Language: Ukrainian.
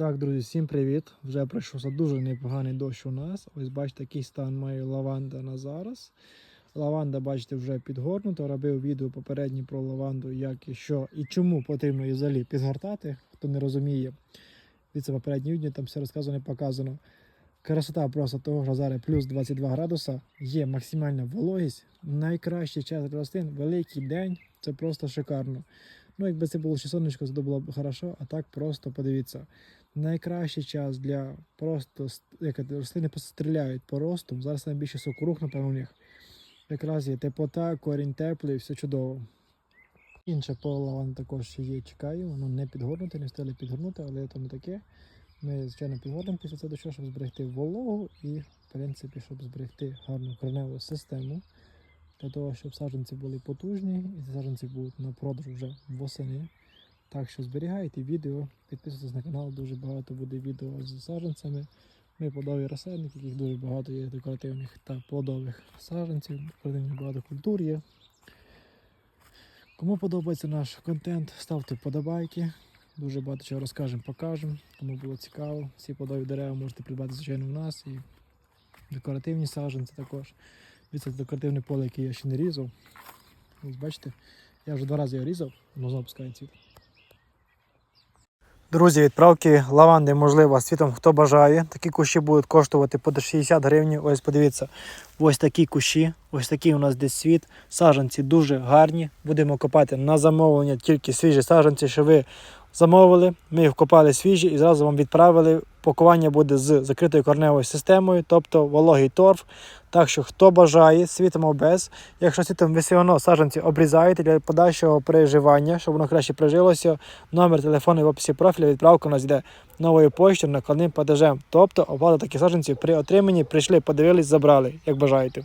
Так, друзі, всім привіт! Вже пройшовся дуже непоганий дощ у нас. Ось бачите, який стан має лаванда на зараз. Лаванда, бачите, вже підгорнута. Робив відео попереднє про лаванду, як і що і чому потрібно її взагалі підгортати. Хто не розуміє, від це попереднє відео, там все розказано і показано. Красота просто того, що зараз плюс 22 градуса, є максимальна вологість. Найкращий час для рослин, великий день, це просто шикарно. Ну, якби це було ще сонечко, то було б хорошо, а так просто подивіться. Найкращий час для просто як рослини просто стріляють по росту. Зараз найбільше сокрух, напевно, у них. Якраз є теплота, корінь теплий, все чудово. Інше поле вон також є, чекаю, воно не підгорнуте, не встигли підгорнути, але то не таке. Ми, звичайно, підгорнемо після цього щоб зберегти вологу і, в принципі, щоб зберегти гарну кореневу систему. Для того, щоб саджанці були потужні, і ці саджанці будуть на продаж вже восени. Так що зберігайте відео, підписуйтесь на канал, дуже багато буде відео з саджанцями. Ми плодові розсадники, яких дуже багато є декоративних та плодових саджанців, декоративних багато культур є. Кому подобається наш контент, ставте вподобайки. Дуже багато чого розкажемо, покажемо. Кому було цікаво, всі плодові дерева можете придбати, звичайно, у нас. І декоративні саджанці також. Це декоративне поле, яке я ще не різав. Ось бачите, я вже два рази його різав, воно знову пускає цвіт. Друзі, відправки лаванди можливо світом, хто бажає. Такі кущі будуть коштувати по 60 гривень. Ось подивіться, ось такі кущі, ось такий у нас десь світ. Саджанці дуже гарні. Будемо копати на замовлення тільки свіжі саджанці, що ви замовили. Ми їх вкопали свіжі і зразу вам відправили. Пакування буде з закритою корневою системою, тобто вологий торф. Так що, хто бажає, світимо без. Якщо світом ви все одно саджанці обрізаєте для подальшого переживання, щоб воно краще прижилося, номер телефону в описі профіля, відправка у нас йде новою поштою накладним платежем. Тобто оплата таких саджанців при отриманні прийшли, подивились, забрали, як бажаєте.